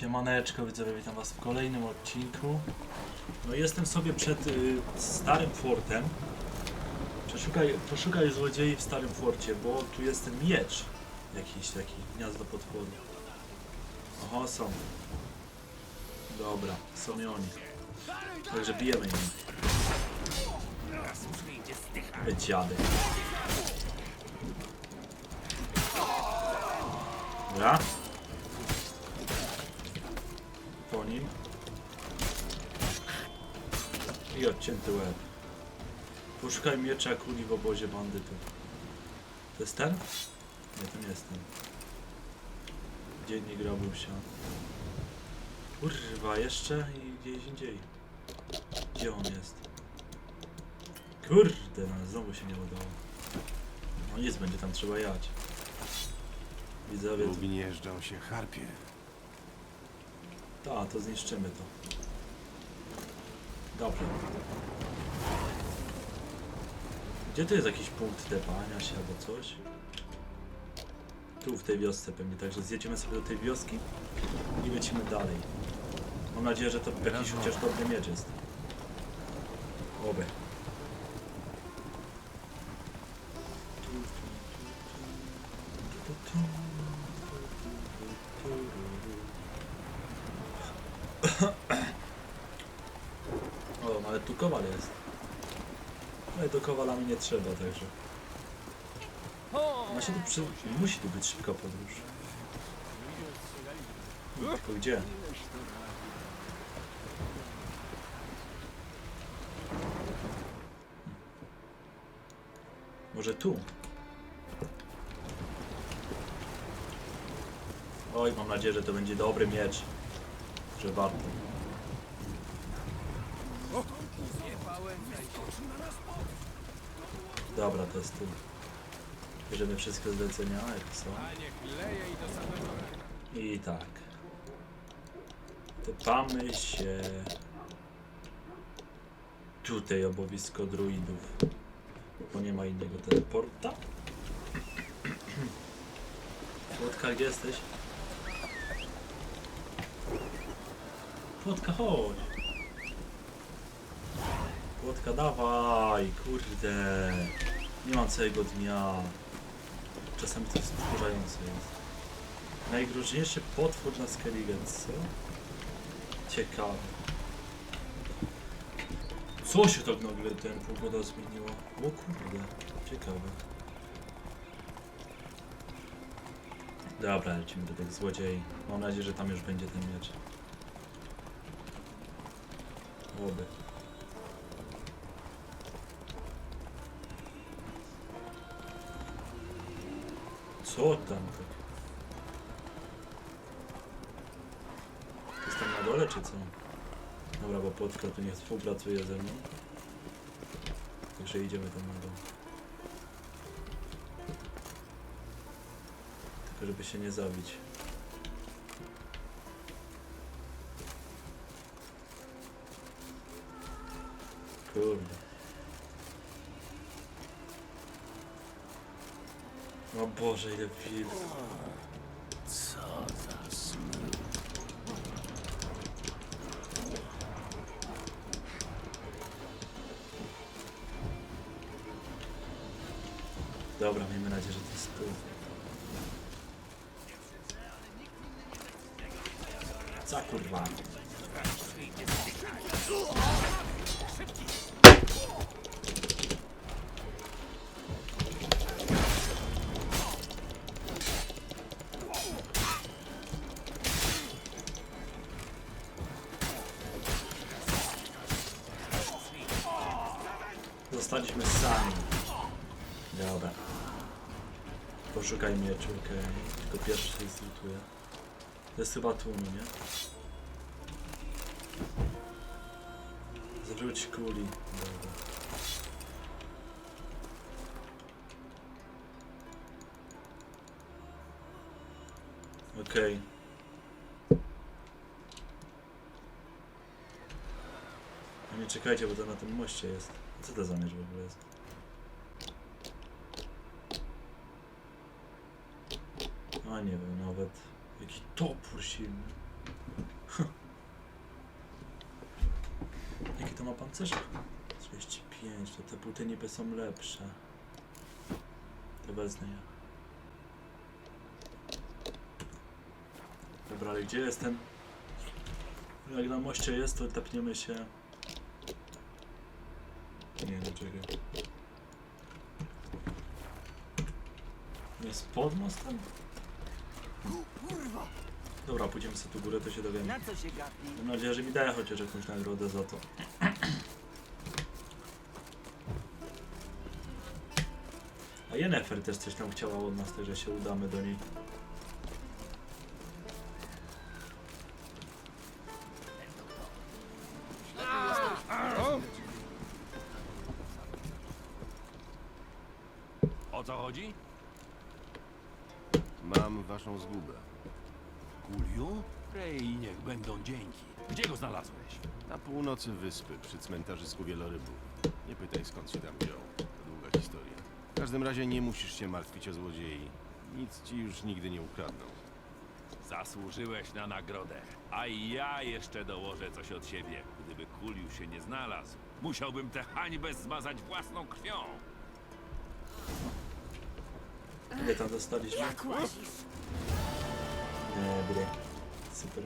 Siemaneczko, widzowie, witam was w kolejnym odcinku. No jestem sobie przed y, starym fortem. Przeszukaj, poszukaj złodziei w starym forcie, bo tu jest ten miecz. Jakiś taki, gniazdo potworu. Oho, są. Dobra, są i oni. Także bijemy im. Dziady. Dobra. Nim. I odcięty łeb. Poszukaj miecza kuli w obozie bandytów. To jest ten? Nie, to nie jest ten. Dziennik robił się. Kurwa, jeszcze i gdzieś indziej. Gdzie on jest? Kurde, no znowu się nie udało. No nic, będzie tam trzeba jać. Widzowie, Tu gnieżdżą się harpie. Tak, to zniszczymy to. Dobrze. Gdzie tu jest jakiś punkt tepania się albo coś? Tu w tej wiosce pewnie, także zjedziemy sobie do tej wioski i lecimy dalej. Mam nadzieję, że to jakiś chociaż dobry miecz jest. Oby. Nie trzeba, także. Ma się tu przy... Musi tu być szybka podróż. Tylko gdzie? Może tu? Oj, mam nadzieję, że to będzie dobry miecz. Że warto. Dobra, to jest tu. Bierzemy wszystkie zlecenia, jak są. I tak. Tepamy się. Tutaj obowisko druidów. Bo nie ma innego teleporta. Płotka, gdzie jesteś? Płotka, chodź. Płotka, dawaj, kurde. Nie mam całego dnia. Czasami to jest. Najgroźniejszy potwór na Skellige, co? Ciekawe. Co się tak nagle ten pogoda zmieniła? O kurde, ciekawe. Dobra, lecimy do tych złodziei. Mam nadzieję, że tam już będzie ten miecz. Oby. Co tam? Jest tam na dole czy co? Dobra, bo płotka tu nie współpracuje ze mną. Także idziemy tam na dół. Tylko żeby się nie zabić. Kurde. O Boże, ile pil. Co za. Dobra, miejmy nadzieję, że to jest tu. Co kurwa? Dobra. Poszukaj mieczu, okej. Tylko pierwszy się zlutuje. To jest chyba no nie? Zwróć kuli. Dobra. Okej. No nie czekajcie, bo to na tym moście jest. Co to za miecz w ogóle jest? A nie wiem nawet. Jaki topór silny. Jaki to ma pancerz? 35, to te buty niby są lepsze. Te wezmę ja. Dobra, ale gdzie jestem? Jak na moście jest, to tepniemy się. Nie, no, do czego. Jest pod mostem? Dobra, pójdziemy sobie tu górę, to się dowiemy. Na co się gapi? Mam nadzieję, że mi daje chociaż jakąś nagrodę za to. A Jennefer też coś tam chciała od nas, także się udamy do niej. Północy wyspy, przy cmentarzysku wielorybów. Nie pytaj skąd się tam wziął. To długa historia. W każdym razie nie musisz się martwić o złodziei. Nic ci już nigdy nie ukradną. Zasłużyłeś na nagrodę. A ja jeszcze dołożę coś od siebie. Gdyby Kuliu się nie znalazł, musiałbym tę hańbę zmazać własną krwią. Ile tam dostaliśmy? Jak łazisz? Dobra, super.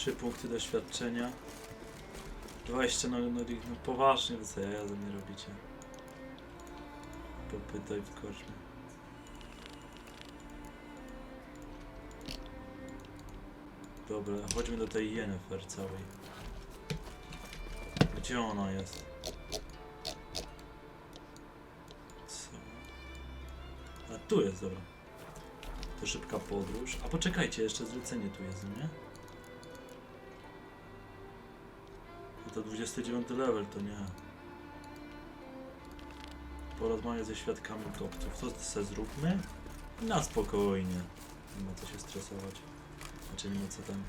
Trzy punkty doświadczenia. 20 no, no, no poważnie, wy co ja ze mnie robicie. Popytaj w koszmie. Dobra, chodźmy do tej Yennefer całej. Gdzie ona jest? Co? A tu jest, dobra. To szybka podróż. A poczekajcie, jeszcze zlecenie tu jest, nie? To 29 level, to nie. Porozmawiać ze świadkami utopców. To se zróbmy. Na spokojnie. Nie ma co się stresować. Znaczy nie ma co tam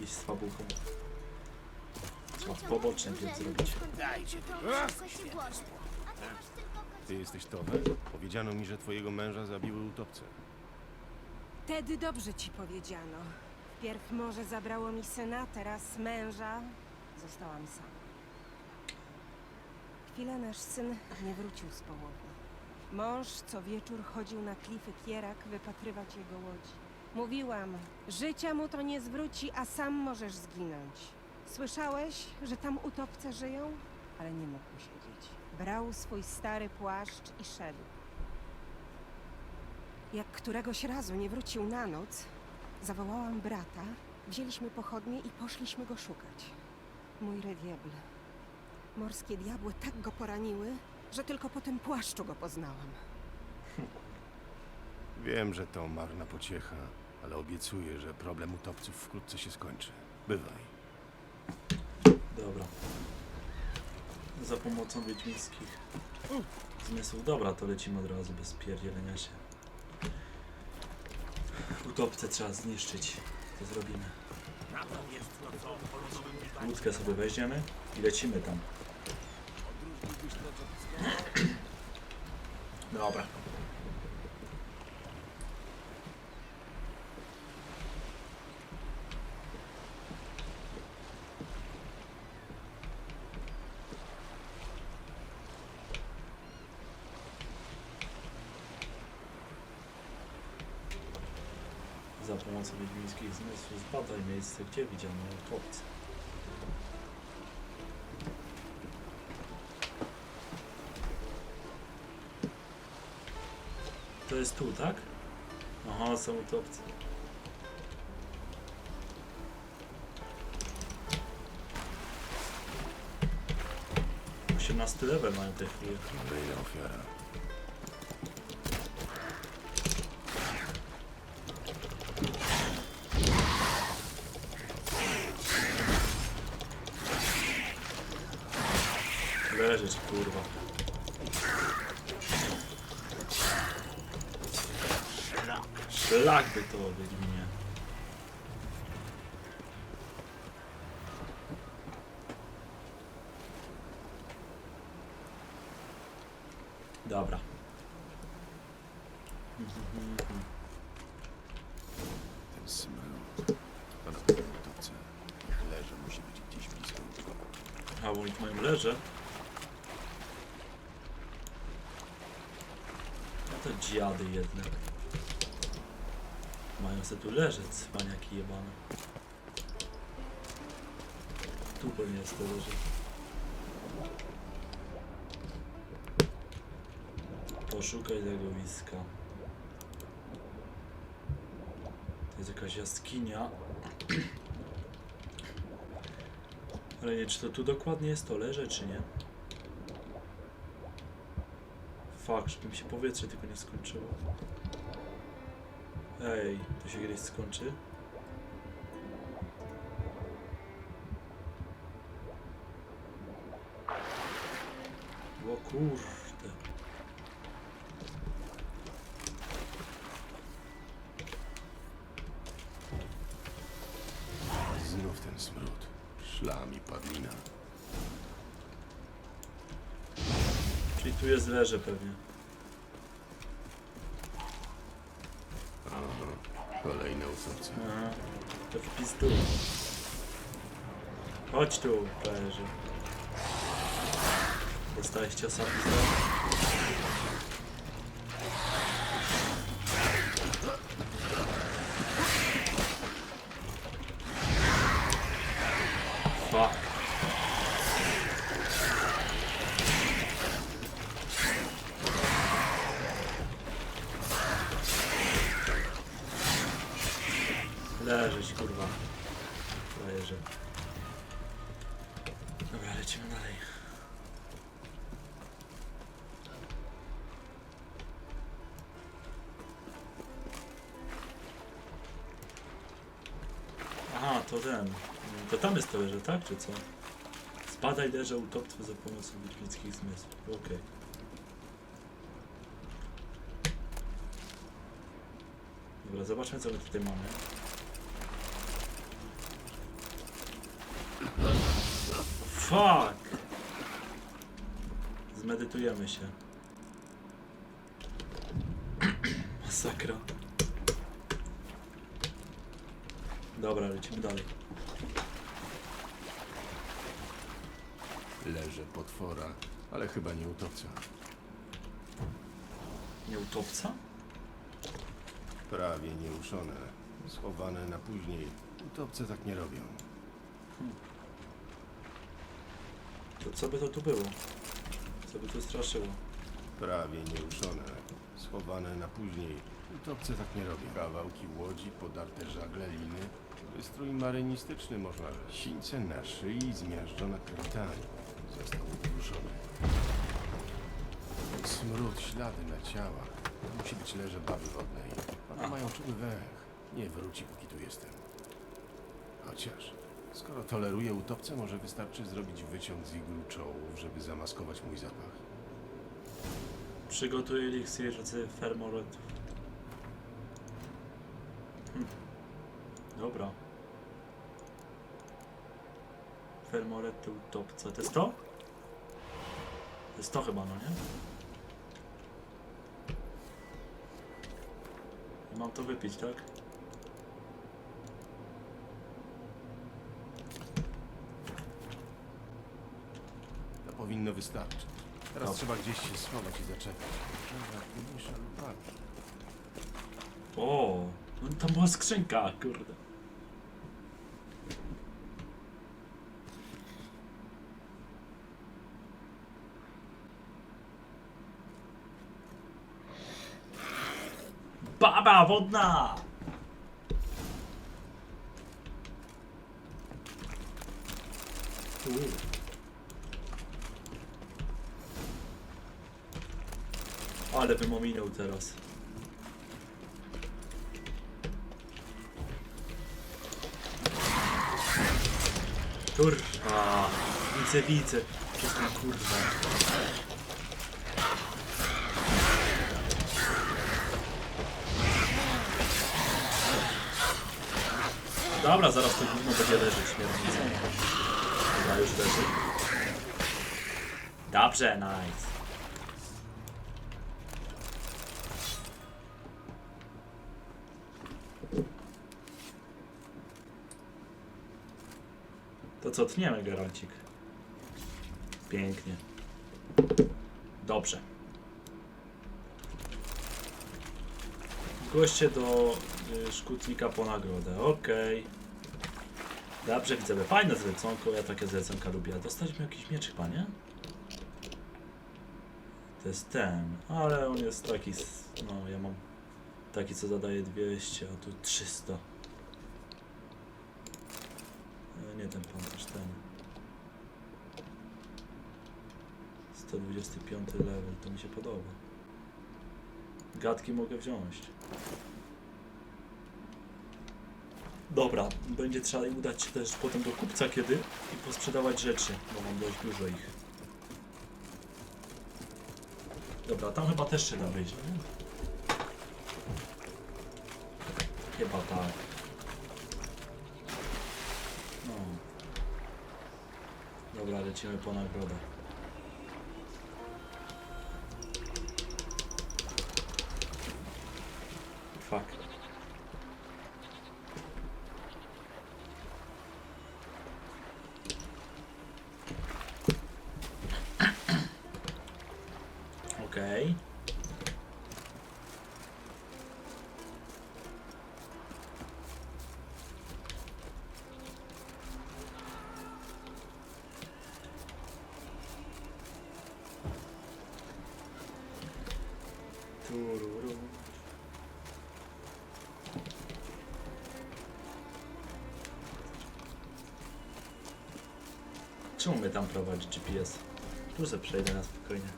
iść z fabułką. Trzeba pobocznie pierw zrobić. Dajcie Ty jesteś Tower? Powiedziano mi, że twojego męża zabiły utopce. Wtedy dobrze ci powiedziano. Wpierw może zabrało mi syna, teraz męża. Zostałam sama. Chwilę nasz syn nie wrócił z połowu. Mąż co wieczór chodził na klify Kierak wypatrywać jego łodzi. Mówiłam, życia mu to nie zwróci, a sam możesz zginąć. Słyszałeś, że tam utopce żyją? Ale nie mógł siedzieć. Brał swój stary płaszcz i szedł. Jak któregoś razu nie wrócił na noc, zawołałam brata, wzięliśmy pochodnie i poszliśmy go szukać. Mój rewiebl. Morskie diabły tak go poraniły, że tylko po tym płaszczu go poznałam. Wiem, że to marna pociecha, ale obiecuję, że problem utopców wkrótce się skończy. Bywaj. Dobra. Za pomocą wiedźmińskich zmysłów. Dobra, to lecimy od razu bez pierdzielenia się. Utopce trzeba zniszczyć. To zrobimy. Łódkę sobie weźmiemy i lecimy tam. Dobra. Za pomocą wiedźmińskich zmysłów zbadaj miejsce, gdzie widziano utopce. To jest tu, tak? Aha, są utopce. Osiemnasty level mają te chwile. Kolejna ofiara. Szlak by to Wiedźminie. Dobra. Ten smył. To na pewno utopce. Leży musi być gdzieś blisko. leżę. No to dziady jedne. Mają se tu leżeć, cwaniaki jebane. Tu pewnie jest to leży. Poszukaj legowiska. To jest jakaś jaskinia. Ale nie, czy to tu dokładnie jest to leże, czy nie? Fakt, żeby mi się powietrze tylko nie skończyło. Ej, to się kiedyś skończy? O kurde. Znów ten smród. Szlam i padlina. Czyli tu jest leże pewnie. To wpis tu. Chodź tu, leży. Dostałeś ciosa pizda? Tam jest tak? Czy co? Spadaj leże utopcy za pomocą ludzkich zmysłów. Okej. Dobra, zobaczmy co my tutaj mamy. Fuck! Zmedytujemy się. Masakra. Dobra, lecimy dalej. Leże potwora, ale chyba nie utopca. Nie utopca? Prawie nieuszone. Schowane na później. Utopce tak nie robią. To co by to tu było? Co by tu straszyło? Prawie nieuszone. Schowane na później. Utopce tak nie robią. Kawałki łodzi, podarte żagle, liny. Wystrój marynistyczny można. Sińce na szyi, zmiażdżona kapitanie. Został uduszony. Smród, ślady na ciałach. To musi być leże baby wodnej. One mają czuły węch. Nie wróci, póki tu jestem. Chociaż, skoro toleruję utopce, może wystarczy zrobić wyciąg z iglu czołów, żeby zamaskować mój zapach. Przygotuję eliksir z fermoretów. Hm. Dobra. Fermorety utopca. To jest to? To jest to chyba, no nie? I mam to wypić, tak? To powinno wystarczyć. Teraz Dobra. trzeba gdzieś się schować i. Dobra, bardziej. O, no tam była skrzynka, kurde. Baba wodna! Ale bym ominął teraz. Kurwa, widzę, widzę. Wszystko kurwa. Dobra, zaraz to gówno będzie leżeć śmierdzące. Dobra, już leży. Dobrze, nice. To co, tniemy, Geralcik? Pięknie. Dobrze. Goście do y, szkutnika po nagrodę. Okej. Dobrze, widzę. Fajne zleconko. Ja takie zleconka lubię. Dostaliśmy jakiś miecz chyba, nie? To jest ten. Ale on jest taki... No, ja mam taki, co zadaje 200, a tu 300. E, Nie ten pancerz, ten. 125 level, to mi się podoba. Gadki mogę wziąć. Dobra, będzie trzeba udać się też potem do kupca kiedy i posprzedawać rzeczy, bo mam dość dużo ich. Dobra, tam chyba też się da wyjść, nie? Chyba tak. No. Dobra, lecimy po nagrodę. Czemu mnie tam prowadzi GPS? Tu se przejdę na spokojnie.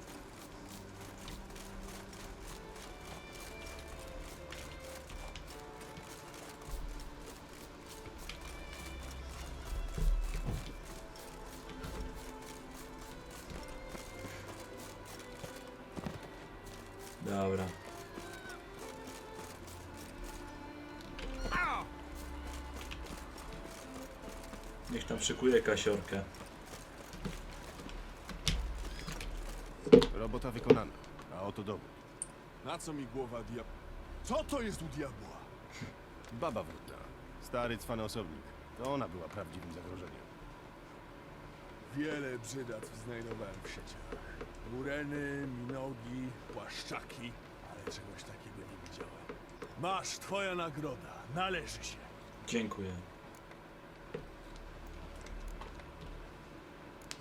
Dobra. Niech tam szykuje kasiorkę. Robota wykonana. A oto dowód. Na co mi głowa diab... Co to jest u diabła? Baba wródna. Stary cwany osobnik. To ona była prawdziwym zagrożeniem. Wiele brzydactw znajdowałem w sieciach. Mureny, minogi, płaszczaki, ale czegoś takiego nie widziałem. Masz, twoja nagroda. Należy się. Dziękuję.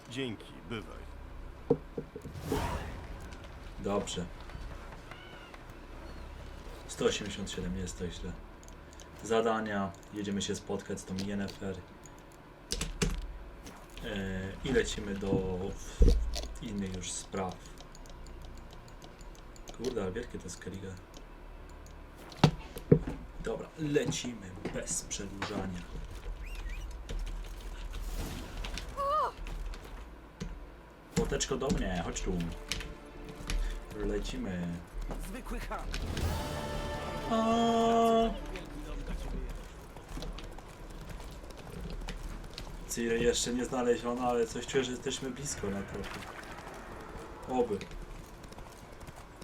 Dzięki, bywaj. Dobrze. 187, jest to źle. Zadania. Jedziemy się spotkać z tą Yennefer. E, I lecimy do innych już spraw. Kurde, ale wielkie to jest. Dobra, lecimy bez przedłużania. Płoteczko do mnie, chodź tu. Lecimy. Zwykły ham. Ciri jeszcze nie znaleziona, ale coś czuję, że jesteśmy blisko na to. Oby.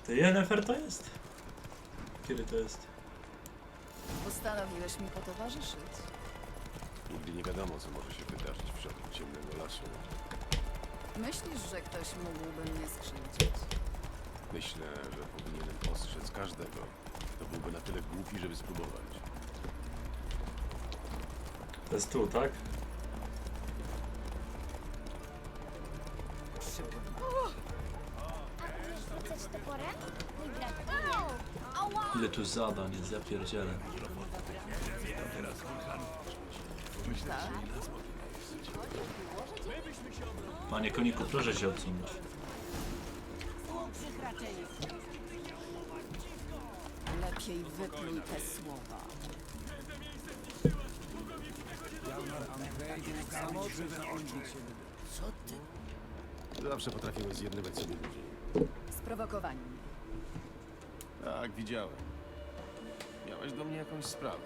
To Yennefer to jest? Kiedy to jest? Postanowiłeś mi potowarzyszyć. Nigdy nie wiadomo, co może się wydarzyć w środku ciemnego lasu. Myślisz, że ktoś mógłby mnie skrzywdzić? Myślę, że powinienem ostrzec każdego, kto byłby na tyle głupi, żeby spróbować. To jest tu, tak? Toporem? Mój brat umie. Ała! Ile tu zadań jest, ja pierdzielę. Tak? Panie koniku, proszę się odsunąć. Lepiej wypluj te słowa. Co ty? Zawsze potrafiłem zjednywać sobie ludzi. Sprowokowani mnie. Tak, widziałem. Miałeś do mnie jakąś sprawę.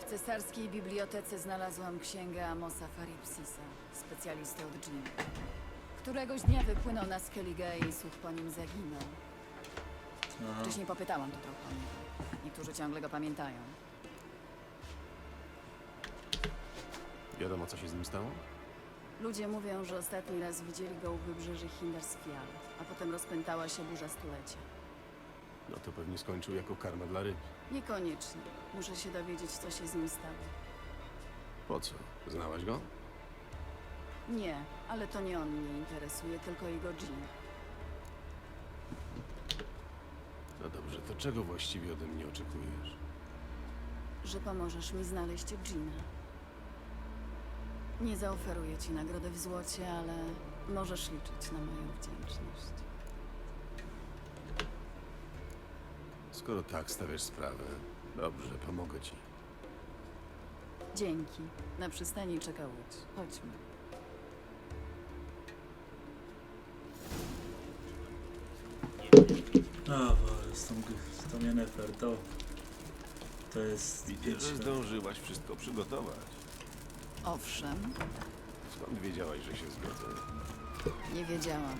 W cesarskiej bibliotece znalazłam księgę Amosa Faripsisa, specjalisty od dżinu. Któregoś dnia wypłynął na Skellige i słuch po nim zaginął. Aha. Wcześniej popytałam tu trochę o niego. Niektórzy ciągle go pamiętają. Wiadomo, co się z nim stało? Ludzie mówią, że ostatni raz widzieli go u wybrzeży Hindarsfjall, a potem rozpętała się burza stulecia. No to pewnie skończył jako karma dla ryb. Niekoniecznie. Muszę się dowiedzieć, co się z nim stało. Po co? Znałaś go? Nie, ale to nie on mnie interesuje, tylko jego Jean. No dobrze, to czego właściwie ode mnie oczekujesz? Że pomożesz mi znaleźć Gina. Nie zaoferuję ci nagrody w złocie, ale możesz liczyć na moją wdzięczność. Skoro tak stawiasz sprawę, dobrze, pomogę ci. Dzięki. Na przystani czeka łódź. Chodźmy. A, Boże, z tą, z tą Yennefer, to... To jest Widzę, że zdążyłaś wszystko przygotować. Owszem, Skąd wiedziałaś, że się zgodzę? nie wiedziałam.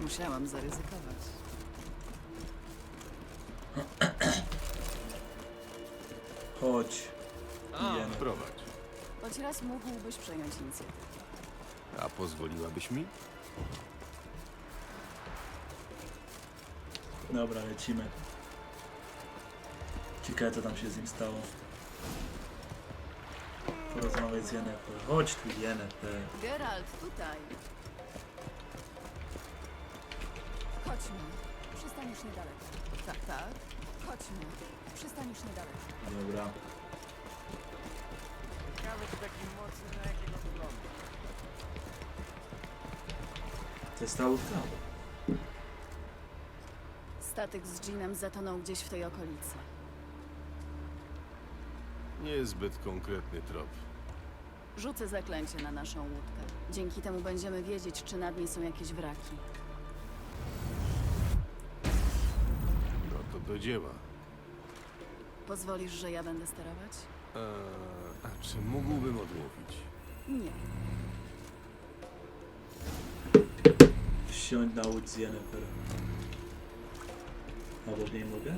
Musiałam zaryzykować. Chodź. Yennefer. Prowadź. Choć raz mógłbyś przejąć inicjatywę. A pozwoliłabyś mi? Dobra, lecimy. Ciekawe co tam się z nim stało. Porozmawiać z Yennefer. Chodź tu Yennefer. Geralt, tutaj. Chodźmy. Przystań już niedaleko. Tak, tak. Chodźmy. Przystań już niedaleko. Dobra. Ciekawy czy taki mocny, na jakiego wygląda. To jest ta łódka. Statek z Jeanem zatonął gdzieś w tej okolicy. Niezbyt konkretny trop. Rzucę zaklęcie na naszą łódkę. Dzięki temu będziemy wiedzieć, czy nad niej są jakieś wraki. No to do dzieła. Pozwolisz, że ja będę sterować? Eee, a czy mógłbym odmówić? Nie. Wsiądź na łódź z Yennefer. Albo w niej mogę?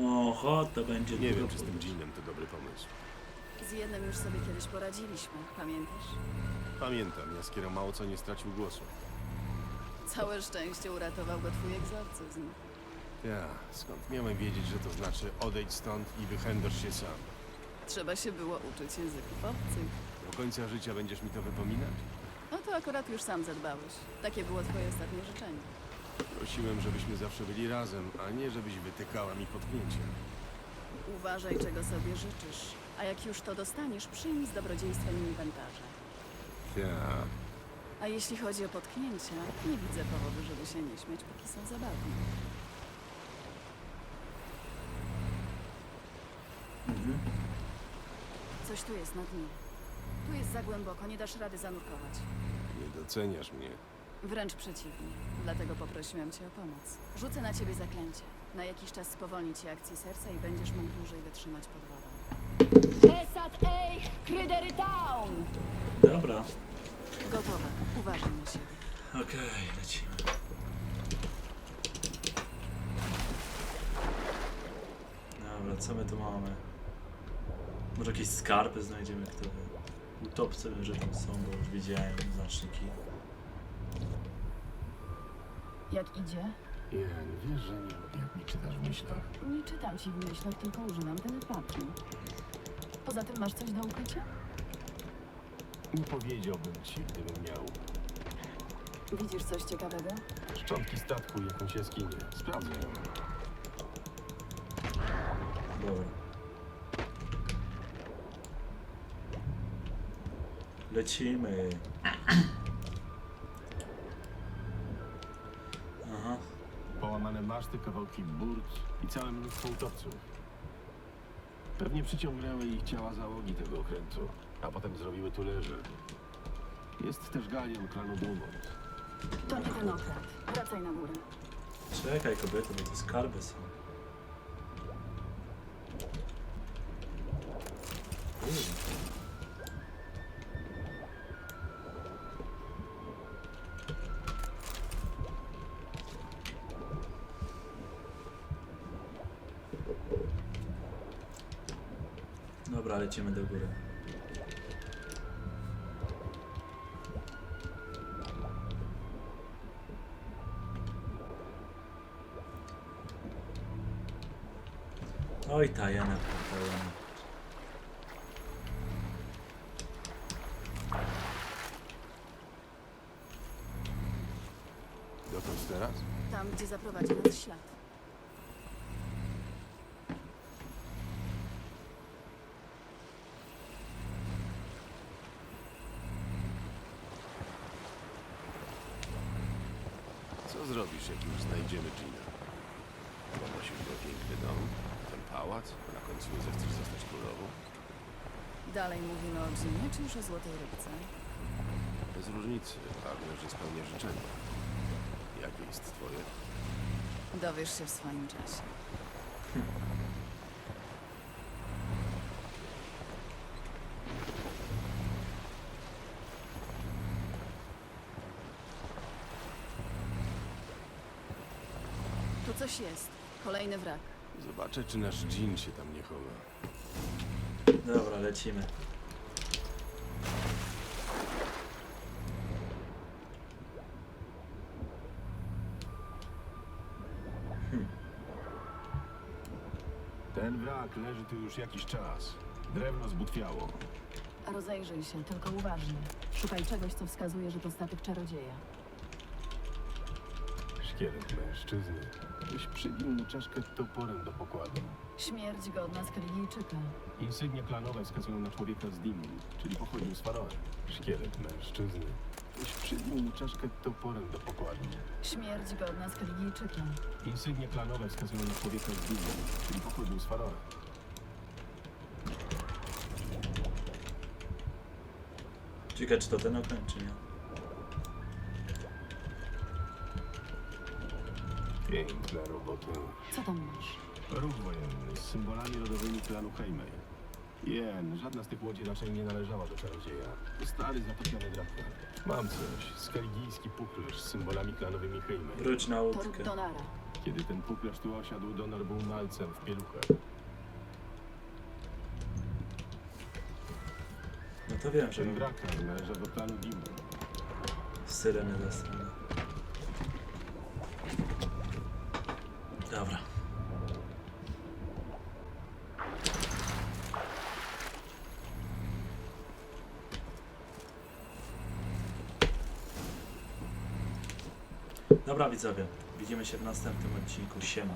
Oho, to będzie Nie wiem, czy z tym dżinem to dobry pomysł. Z jednym już sobie kiedyś poradziliśmy, pamiętasz? Pamiętam, Jaskiero mało co nie stracił głosu. Całe szczęście uratował go twój egzorcyzm. Ja, skąd miałem wiedzieć, że to znaczy odejdź stąd i wychędasz się sam? Trzeba się było uczyć języków obcych. Do końca życia będziesz mi to wypominać? No to akurat już sam zadbałeś. Takie było twoje ostatnie życzenie. Prosiłem, żebyśmy zawsze byli razem, a nie żebyś wytykała mi potknięcia. Uważaj, czego sobie życzysz. A jak już to dostaniesz, przyjmij z dobrodziejstwem inwentarza. Ja, A jeśli chodzi o potknięcia, nie widzę powodu, żeby się nie śmiać, póki są zabawne. Mhm. Coś tu jest na dnie. Tu jest za głęboko, nie dasz rady zanurkować. nie doceniasz mnie. Wręcz przeciwnie. Dlatego poprosiłam cię o pomoc. Rzucę na ciebie zaklęcie. Na jakiś czas spowolni ci akcję serca i będziesz mógł dłużej wytrzymać pod wodą. Esat ej, Krydery Town! Dobra, Gotowe. Uważaj na siebie. okej, lecimy. Dobra, co my tu mamy? Może jakieś skarpy znajdziemy, kto wie. Utopce wiem, że tam są, bo już widziałem znaczniki. Jak idzie? Jen, wiesz, że nie lubię, jak mi czytasz w myślach. Nie czytam ci w myślach, tylko używam telepatii. Poza tym masz coś do ukrycia? Nie powiedziałbym ci, gdybym miał Widzisz coś ciekawego? szczątki statku i jakąś jaskinię. Sprawdzę ją. Dobra. Lecimy. Aha, Połamane maszty, kawałki burt i całe mnóstwo utopców. Pewnie przyciągnęły ich ciała załogi tego okrętu, a potem zrobiły tu leży. Jest też galion klanu Dumont. To nie ten okręt. Wracaj na górę. czekaj kobiety, bo to skarby są. Uj. Lecimy do góry. Oj, tajemne pokoju. Dokąd teraz? Tam, gdzie zaprowadzi nas ślad. O Dżinie, czy już o Złotej Rybce? Bez różnicy, ważne, że spełnia życzenia. Jakie jest twoje? Dowiesz się w swoim czasie. Tu coś jest. Kolejny wrak. Zobaczę, czy nasz Jean się tam nie chowa. Dobra, lecimy. Ten wrak leży tu już jakiś czas. Drewno zbutwiało. Rozejrzyj się, tylko uważnie. Szukaj czegoś, co wskazuje, że to statek czarodzieja. Szkielet mężczyzny. Ktoś przybił mu czaszkę toporem do pokładu. Śmierć godna z Keligijczyka. Insygnia klanowe wskazują na człowieka z Dimmu, czyli pochodził z Faroe. Szkielet mężczyzny. Ktoś przybił mu czaszkę toporem do pokładu. Śmierć godna z Keligijczyka. Insygnia klanowe wskazują na człowieka z Dimmu, czyli pochodził z Faroe. Ciekawe, czy to ten okręt, czy nie? Piękna robota. Co tam masz? Ruch wojenny z symbolami rodowymi klanu Heimei. Jen, żadna z tych łodzi raczej nie należała do czarodzieja. Stary, zatopiony drakar. Mam coś. Skaligijski puklerz z symbolami klanowymi Heimei. Wróć na łódkę. Donara. Kiedy ten puklerz tu osiadł, Donor był malcem w pieluchach. No to wiem, że Ten drakar należał do klanu Dimmu. syreny ze widzowie, widzimy się w następnym odcinku. Siema.